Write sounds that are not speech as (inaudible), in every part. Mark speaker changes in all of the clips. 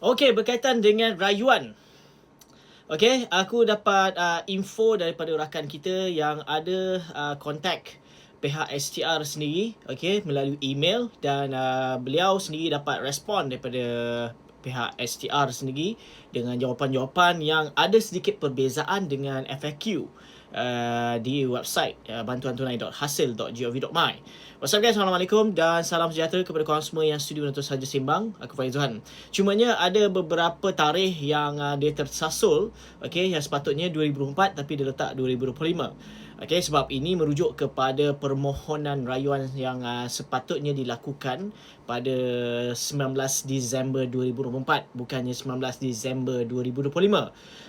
Speaker 1: Okey, berkaitan dengan rayuan. Okey, aku dapat uh, info daripada rakan kita yang ada uh, kontak pihak STR sendiri, okey, melalui email dan uh, beliau sendiri dapat respon daripada pihak STR sendiri dengan jawapan-jawapan yang ada sedikit perbezaan dengan FAQ uh, di website uh, bantuantunai.hasil.gov.my. What's up guys, Assalamualaikum dan salam sejahtera kepada korang semua yang studio untuk saja simbang. Aku Faiz Zuhan. Cumanya ada beberapa tarikh yang uh, dia tersasul, okay, yang sepatutnya 2024 tapi dia letak 2025. Okay, sebab ini merujuk kepada permohonan rayuan yang uh, sepatutnya dilakukan pada 19 Disember 2024 bukannya 19 Disember 2025.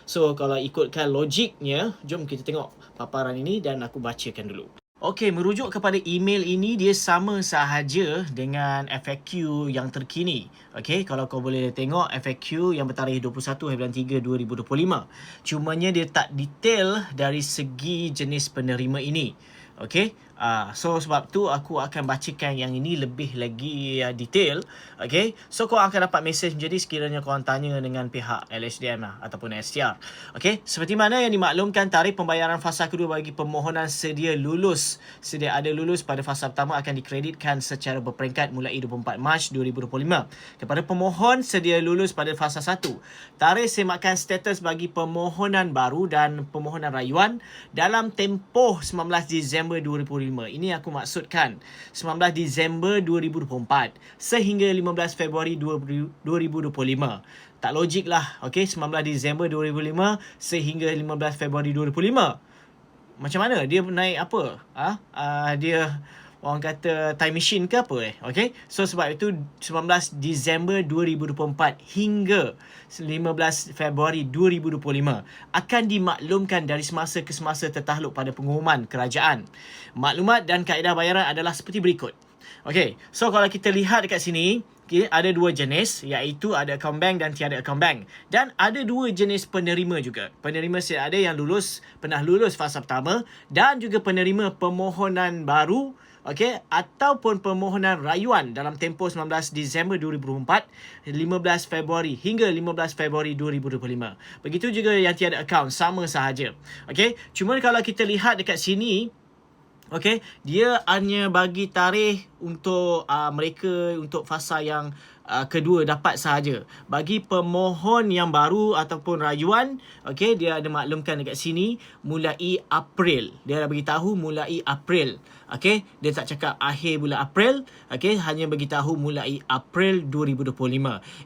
Speaker 1: So kalau ikutkan logiknya, jom kita tengok paparan ini dan aku bacakan dulu. Okey, merujuk kepada email ini dia sama sahaja dengan FAQ yang terkini. Okey, kalau kau boleh tengok FAQ yang bertarikh 21 3 2025. Cumanya dia tak detail dari segi jenis penerima ini. Okey, Uh, so sebab tu aku akan bacakan yang ini lebih lagi uh, detail. Okay. So kau akan dapat mesej jadi sekiranya kau tanya dengan pihak LHDM lah, ataupun STR. Okay. Seperti mana yang dimaklumkan tarikh pembayaran fasa kedua bagi permohonan sedia lulus. Sedia ada lulus pada fasa pertama akan dikreditkan secara berperingkat mulai 24 Mac 2025. Kepada pemohon sedia lulus pada fasa 1. Tarikh semakan status bagi permohonan baru dan permohonan rayuan dalam tempoh 19 Disember 2025 Ini aku maksudkan 19 Disember 2024 sehingga 15 Februari 2025. Tak logik lah. Okay, 19 Disember 2005 sehingga 15 Februari 2025. Macam mana? Dia naik apa? Ha? Uh, dia orang kata time machine ke apa eh okay so sebab itu 19 Disember 2024 hingga 15 Februari 2025 akan dimaklumkan dari semasa ke semasa tertakluk pada pengumuman kerajaan maklumat dan kaedah bayaran adalah seperti berikut Okay, so kalau kita lihat dekat sini, okay, ada dua jenis iaitu ada account bank dan tiada account bank. Dan ada dua jenis penerima juga. Penerima ada yang lulus, pernah lulus fasa pertama dan juga penerima permohonan baru okey? Ataupun permohonan rayuan dalam tempoh 19 Disember 2024 15 Februari hingga 15 Februari 2025 begitu juga yang tiada akaun sama sahaja. Okey? Cuma kalau kita lihat dekat sini okey? Dia hanya bagi tarikh untuk uh, mereka untuk fasa yang uh, kedua dapat sahaja. Bagi pemohon yang baru ataupun rayuan, okey, dia ada maklumkan dekat sini mulai April. Dia dah bagi tahu mulai April. Okey, dia tak cakap akhir bulan April, okey, hanya bagi tahu mulai April 2025.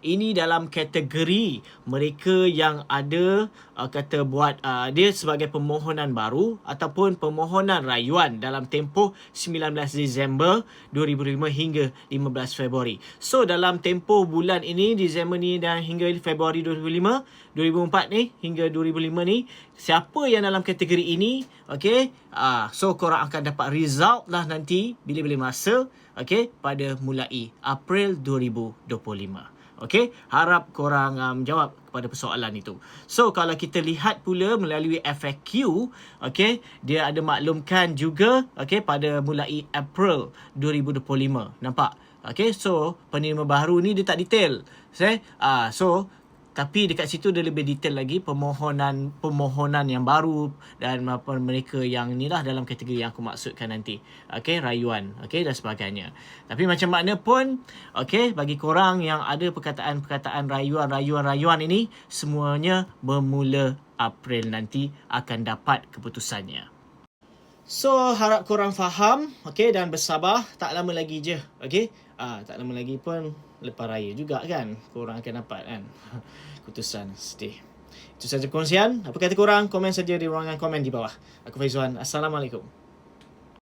Speaker 1: Ini dalam kategori mereka yang ada uh, kata buat uh, dia sebagai permohonan baru ataupun permohonan rayuan dalam tempoh 19 Disember 2005 hingga 15 Februari. So dalam tempoh bulan ini Disember ni dan hingga Februari 2005, 2004 ni hingga 2005 ni siapa yang dalam kategori ini, okey, uh, so korang akan dapat result lah nanti bila-bila masa, okey, pada mulai April 2025. Okey, harap korang um, jawab kepada persoalan itu. So, kalau kita lihat pula melalui FAQ, okey, dia ada maklumkan juga okey pada mulai April 2025. Nampak? Okey, so penerima baru ni dia tak detail. Saya, ah, so tapi dekat situ dia lebih detail lagi permohonan permohonan yang baru dan apa mereka yang ni lah dalam kategori yang aku maksudkan nanti. Okey, rayuan, okey dan sebagainya. Tapi macam mana pun, okey, bagi korang yang ada perkataan-perkataan rayuan, rayuan, rayuan ini semuanya bermula April nanti akan dapat keputusannya. So, harap korang faham, okey dan bersabar, tak lama lagi je, okey? Ah, tak lama lagi pun lepas raya juga kan korang akan dapat kan. (laughs) Keputusan sedih. Itu saja perkongsian apa kata korang? Komen saja di ruangan komen di bawah. Aku Faizuan assalamualaikum